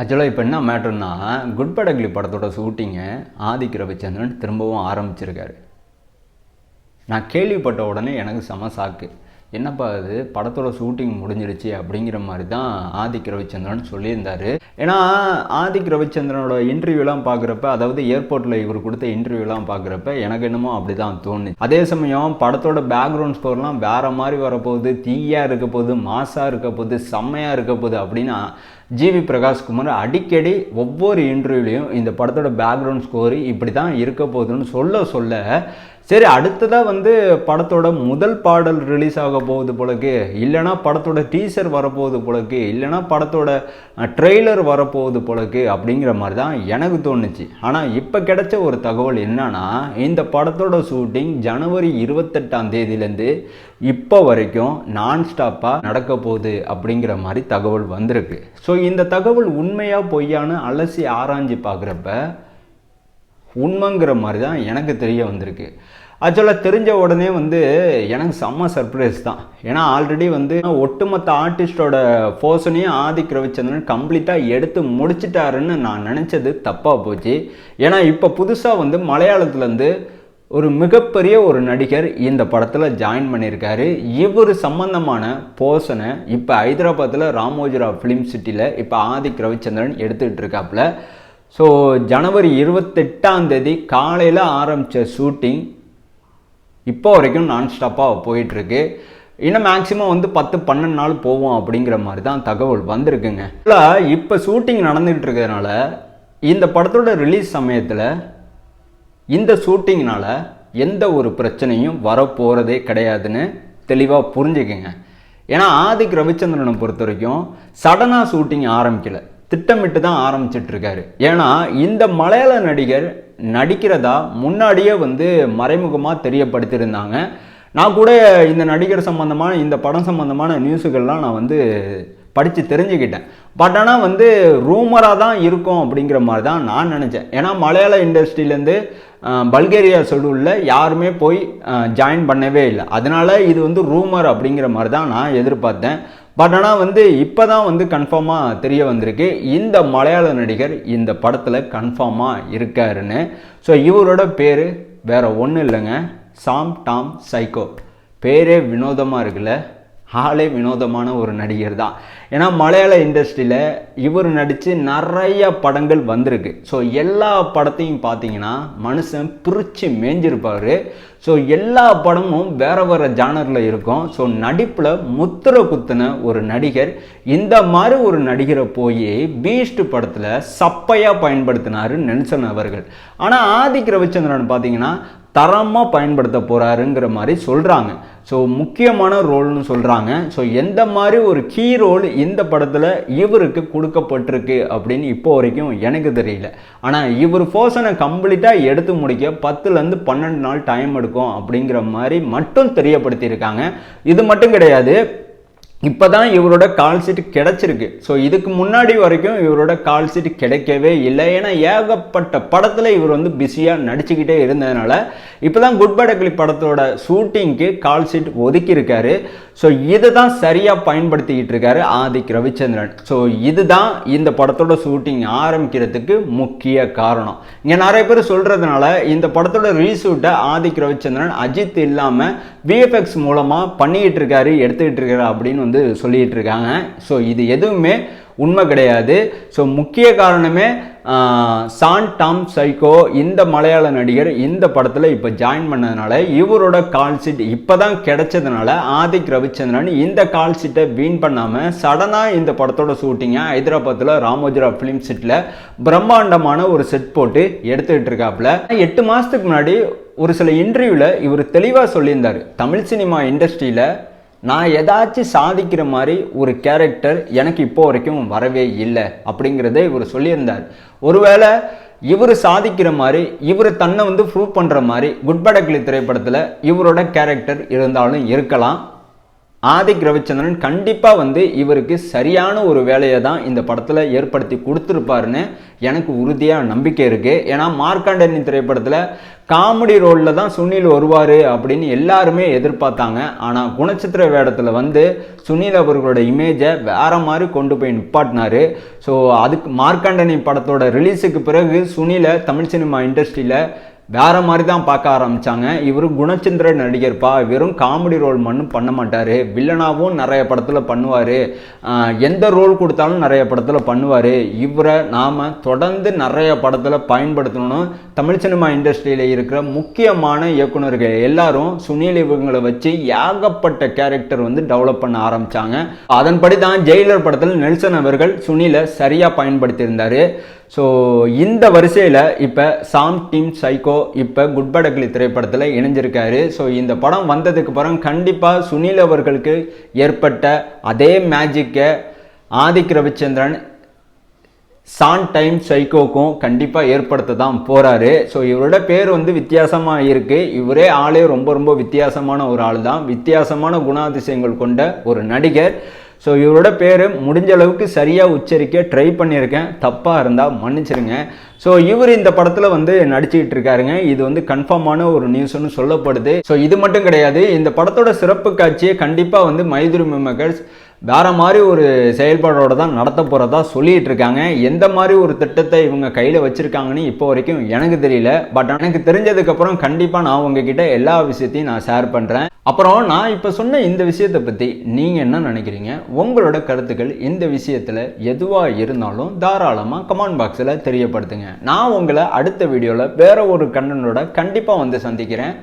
ஆக்சுவலாக இப்போ என்ன மேட்ருன்னா குட் படக்லி படத்தோட ஷூட்டிங்கை ஆதிக் ரவிச்சந்திரன் திரும்பவும் ஆரம்பிச்சிருக்காரு. நான் கேள்விப்பட்ட உடனே எனக்கு செம சாக்கு என்னப்பா அது படத்தோட ஷூட்டிங் முடிஞ்சிருச்சு அப்படிங்கிற மாதிரி தான் ஆதிக் ரவிச்சந்திரன் சொல்லியிருந்தாரு. ஏன்னா ஆதிக் ரவிச்சந்திரனோட இன்டர்வியூலாம் பார்க்குறப்ப அதாவது ஏர்போர்ட்டில் இவர் கொடுத்த இன்டர்வியூலாம் பார்க்குறப்ப எனக்கு என்னமோ அப்படி தான் தோணுச்சு. அதே சமயம் படத்தோட பேக்ரவுண்ட் ஸ்கோர்லாம் வேற மாதிரி வரப்போகுது தீயாக இருக்க போகுது மாசாக இருக்க போகுது செம்மையாக இருக்க போகுது அப்படின்னா ஜிவி பிரகாஷ்குமார் அடிக்கடி ஒவ்வொரு இன்டர்வியூலையும் இந்த படத்தோட பேக்ரவுண்ட் ஸ்கோர் இப்படி தான் இருக்க போகுதுன்னு சொல்ல சொல்ல சரி அடுத்ததாக வந்து படத்தோட முதல் பாடல் ரிலீஸ் ஆக போகுது போலக்கு இல்லைனா படத்தோட டீசர் வரப்போகுது போலக்கு இல்லைனா படத்தோட ட்ரெய்லர் வரப்போகுது போலக்கு அப்படிங்கிற மாதிரி தான் எனக்கு தோணுச்சு. ஆனால் இப்போ கிடைச்ச ஒரு தகவல் என்னன்னா இந்த படத்தோட ஷூட்டிங் ஜனவரி இருபத்தெட்டாம் தேதியிலேருந்து இப்போ வரைக்கும் நான் ஸ்டாப்பாக நடக்க போகுது அப்படிங்கிற மாதிரி தகவல் வந்திருக்கு. ஸோ இந்த தகவல் உண்மையாக பொய்யான்னு அலசி ஆராய்ஞ்சு பார்க்குறப்ப உண்மைங்கிற மாதிரி தான் எனக்கு தெரிய வந்திருக்கு. ஆக்சுவலாக தெரிஞ்ச உடனே வந்து எனக்கு செம்ம சர்ப்ரைஸ் தான். ஏன்னா ஆல்ரெடி வந்து ஒட்டுமொத்த ஆர்டிஸ்டோட போர்ஷனையும் ஆதிக் ரவிச்சந்திரன் கம்ப்ளீட்டாக எடுத்து முடிச்சிட்டாருன்னு நான் நினச்சது தப்பாக போச்சு. ஏன்னா இப்போ புதுசாக வந்து மலையாளத்துலேருந்து ஒரு மிகப்பெரிய ஒரு நடிகர் இந்த படத்தில் ஜாயின் பண்ணியிருக்காரு. இவர் சம்பந்தமான போர்ஷனை இப்போ ஹைதராபாத்தில் ராமோஜிராவ் ஃபிலிம் சிட்டியில் இப்போ ஆதிக் ரவிச்சந்திரன் எடுத்துக்கிட்டு இருக்காப்புல. ஸோ ஜனவரி இருபத்தெட்டாம் தேதி காலையில் ஆரம்பித்த ஷூட்டிங் இப்போ வரைக்கும் நான் ஸ்டாப்பாக போயிட்டுருக்கு. இன்னும் மேக்ஸிமம் வந்து பத்து பன்னெண்டு நாள் போவோம் அப்படிங்கிற மாதிரி தான் தகவல் வந்திருக்குங்க. இல்லை இப்போ ஷூட்டிங் நடந்துகிட்டு இருக்கிறதுனால இந்த படத்தோட ரிலீஸ் சமயத்தில் இந்த ஷூட்டிங்கினால் எந்த ஒரு பிரச்சனையும் வரப்போகிறதே கிடையாதுன்னு தெளிவாக புரிஞ்சுக்குங்க. ஏன்னா ஆதிக் ரவிச்சந்திரனை பொறுத்த வரைக்கும் சடனாக ஷூட்டிங் ஆரம்பிக்கலை. திட்டமிட்டு தான் ஆரம்பிச்சிட்டு இருக்காரு ஏன்னா இந்த மலையாள நடிகர் நடிக்கிறதா முன்னாடியே வந்து மறைமுகமாக தெரியப்படுத்தியிருந்தாங்க. நான் கூட இந்த நடிகர் சம்பந்தமான இந்த படம் சம்பந்தமான நியூஸுகள்லாம் நான் வந்து படித்து தெரிஞ்சுக்கிட்டேன். பட் ஆனால் வந்து ரூமராக தான் இருக்கும் அப்படிங்கிற மாதிரி தான் நான் நினச்சேன். ஏன்னா மலையாள இண்டஸ்ட்ரியிலேருந்து பல்கேரியா ஷெடியூலில் யாருமே போய் ஜாயின் பண்ணவே இல்லை. அதனால் இது வந்து ரூமர் அப்படிங்கிற மாதிரி தான் நான் எதிர்பார்த்தேன். பட் ஆனால் வந்து இப்போ தான் வந்து கன்ஃபார்மாக தெரிய வந்திருக்கு. இந்த மலையாள நடிகர் இந்த படத்தில் கன்ஃபார்மாக இருக்காருன்னு. ஸோ இவரோட பேர் வேறு ஒன்றும் இல்லைங்க. Sam Tom psycho. பேரே வினோதமாக இருக்குல்ல. ஆளே வினோதமான ஒரு நடிகர் தான். ஏன்னா மலையாள இண்டஸ்ட்ரியில் இவர் நடித்து நிறைய படங்கள் வந்திருக்கு. ஸோ எல்லா படத்தையும் பார்த்தீங்கன்னா மனுஷன் பிரித்து மேஞ்சிருப்பார். ஸோ எல்லா படமும் வேறு வேறு ஜானரில் இருக்கும். ஸோ நடிப்பில் முத்திர குத்தின ஒரு நடிகர். இந்த மாதிரி ஒரு நடிகரை போய் பீஸ்ட் படத்தில் சப்பையாக பயன்படுத்தினார் நெல்சன் அவர்கள். ஆனால் ஆதிக் ரவிச்சந்திரன் பார்த்தீங்கன்னா தரமாக பயன்படுத்த போகிறாருங்கிற மாதிரி சொல்கிறாங்க ஸோ முக்கியமான ரோல்னு சொல்கிறாங்க ஸோ எந்த மாதிரி ஒரு கீ ரோல் இந்த படத்தில் இவருக்கு கொடுக்கப்பட்டிருக்கு அப்படின்னு இப்போ வரைக்கும் எனக்கு தெரியல. ஆனால் இவர் போர்ஷனை கம்ப்ளீட்டாக எடுத்து முடிக்க பத்துலேருந்து பன்னெண்டு நாள் டைம் எடுக்கும் அப்படிங்கிற மாதிரி மட்டும் தெரியப்படுத்தியிருக்காங்க. இது மட்டும் கிடையாது இப்போ தான் இவரோட கால் சீட் கிடச்சிருக்கு. ஸோ இதுக்கு முன்னாடி வரைக்கும் இவரோட கால் சீட் கிடைக்கவே இல்லை. ஏன்னா ஏகப்பட்ட படத்தில் இவர் வந்து பிஸியாக நடிச்சுக்கிட்டே இருந்ததுனால இப்போ தான் குட் படக்லி படத்தோட ஷூட்டிங்க்கு கால் சீட் ஒதுக்கியிருக்காரு. ஸோ இதை தான் சரியாக பயன்படுத்திக்கிட்டு இருக்காரு ஆதிக் ரவிச்சந்திரன். ஸோ இதுதான் இந்த படத்தோட ஷூட்டிங் ஆரம்பிக்கிறதுக்கு முக்கிய காரணம். இங்கே நிறைய பேர் சொல்கிறதுனால இந்த படத்தோட ரீஷூட்டை ஆதிக் ரவிச்சந்திரன் அஜித் இல்லாமல் விஎஃப்எக்ஸ் மூலமாக பண்ணிக்கிட்டு இருக்காரு எடுத்துக்கிட்டு இருக்காரு அப்படின்னு வந்து சொல்லிகிட்டு இருக்காங்க ஸோ இது எதுவுமே உண்மை கிடையாது. ஸோ முக்கிய காரணமே சான் டாம் சைக்கோ இந்த மலையாள நடிகர் இந்த படத்தில் இப்போ ஜாயின் பண்ணதுனால இவரோட கால் சீட் இப்போ தான் கிடைச்சதுனால ஆதிக் ரவிச்சந்திரன் இந்த கால் சீட்டை வீண் பண்ணாமல் சடனாக இந்த படத்தோட ஷூட்டிங்கை ஹைதராபாத்தில் ராமோஜிரா ஃபிலிம் செட்டில் பிரம்மாண்டமான ஒரு செட் போட்டு எடுத்துக்கிட்டு இருக்காப்புல எட்டு மாதத்துக்கு முன்னாடி ஒரு சில இன்டர்வியூவில் இவர் தெளிவாக சொல்லியிருந்தார். தமிழ் சினிமா இண்டஸ்ட்ரியில் நான் ஏதாச்சும் சாதிக்கிற மாதிரி ஒரு கேரக்டர் எனக்கு இப்போ வரைக்கும் வரவே இல்லை அப்படிங்கிறத இவர் சொல்லியிருந்தார். ஒருவேளை இவர் சாதிக்கிற மாதிரி இவர் தன்னை வந்து ப்ரூவ் பண்ணுற மாதிரி குட் திரைப்படத்தில் இவரோட கேரக்டர் இருந்தாலும் இருக்கலாம். ஆதிக் ரவிச்சந்திரன் கண்டிப்பாக வந்து இவருக்கு சரியான ஒரு வேலையை தான் இந்த படத்தில் ஏற்படுத்தி கொடுத்துருப்பாருன்னு எனக்கு உறுதியாக நம்பிக்கை இருக்குது ஏன்னா மார்க்காண்டனி திரைப்படத்தில் காமெடி ரோலில் தான் சுனில் வருவார் அப்படின்னு எல்லாருமே எதிர்பார்த்தாங்க. ஆனால் குணச்சித்திர வேடத்தில் வந்து சுனில் அவர்களோட இமேஜை வேறு மாதிரி கொண்டு போய் நிப்பாட்டினாரு. ஸோ அதுக்கு மார்க்காண்டனி படத்தோட ரிலீஸுக்கு பிறகு சுனிலை தமிழ் சினிமா இண்டஸ்ட்ரியில் வேற மாதிரி தான் பார்க்க ஆரம்பிச்சாங்க. இவர் குணச்சந்திர நடிகர்ப்பா. வெறும் காமெடி ரோல் மட்டும் பண்ண மாட்டார். வில்லனாகவும் நிறைய படத்தில் பண்ணுவார். எந்த ரோல் கொடுத்தாலும் நிறைய படத்தில் பண்ணுவார். இவரை நாம் தொடர்ந்து நிறைய படத்தில் பயன்படுத்தணும் தமிழ் சினிமா இண்டஸ்ட்ரியில் இருக்கிற முக்கியமான இயக்குனர்கள் எல்லாரும் சுனில் இவங்களை வச்சு ஏகப்பட்ட கேரக்டர் வந்து டெவலப் பண்ண ஆரம்பித்தாங்க அதன்படி தான் ஜெயிலர் படத்தில் நெல்சன் அவர்கள் சுனிலை சரியாக பயன்படுத்தியிருந்தார். ஸோ இந்த வரிசையில் இப்போ சாம் டீம் சைக்கோ இப்போ குட் திரைப்படத்தில் இணைஞ்சிருக்காரு. ஸோ இந்த படம் வந்ததுக்கு அப்புறம் கண்டிப்பாக சுனில் அவர்களுக்கு ஏற்பட்ட அதே மேஜிக்கை ஆதிக் ரவிச்சந்திரன் சான் டைம் சைக்கோக்கும் கண்டிப்பாக ஏற்படுத்த தான் போகிறாரு ஸோ இவரோட பேர் வந்து வித்தியாசமாக இருக்குது இவரே ஆளே ரொம்ப ரொம்ப வித்தியாசமான ஒரு ஆள் தான் வித்தியாசமான குணாதிசயங்கள் கொண்ட ஒரு நடிகர். ஸோ இவரோட பேர் முடிஞ்ச அளவுக்கு சரியாக உச்சரிக்க ட்ரை பண்ணியிருக்கேன். தப்பாக இருந்தால் மன்னிச்சிருங்க. ஸோ இவர் இந்த படத்தில் வந்து நடிச்சுக்கிட்டு இருக்காருங்க. இது வந்து கன்ஃபார்மான ஒரு நியூஸ்னு சொல்லப்படுது. ஸோ இது மட்டும் கிடையாது. இந்த படத்தோட சிறப்பு காட்சியை கண்டிப்பாக வந்து மைதுரி மெமகர்ஸ் வேற மாதிரி ஒரு செயல்பாடோடு தான் நடத்த போகிறதா சொல்லிகிட்டு இருக்காங்க. எந்த மாதிரி ஒரு திட்டத்தை இவங்க கையில் வச்சுருக்காங்கன்னு இப்போ வரைக்கும் எனக்கு தெரியல. பட் எனக்கு தெரிஞ்சதுக்கப்புறம் கண்டிப்பாக நான் உங்ககிட்ட எல்லா விஷயத்தையும் நான் ஷேர் பண்ணுறேன் அப்புறம் நான் இப்போ சொன்ன இந்த விஷயத்தை பற்றி நீங்கள் என்ன நினைக்கிறீங்க? உங்களோட கருத்துக்கள் இந்த விஷயத்தில் எதுவாக இருந்தாலும் தாராளமாக கமெண்ட் பாக்ஸில் தெரியப்படுத்துங்க. நான் உங்களை அடுத்த வீடியோவில் வேறு ஒரு கண்டனோட கண்டிப்பாக வந்து சந்திக்கிறேன்.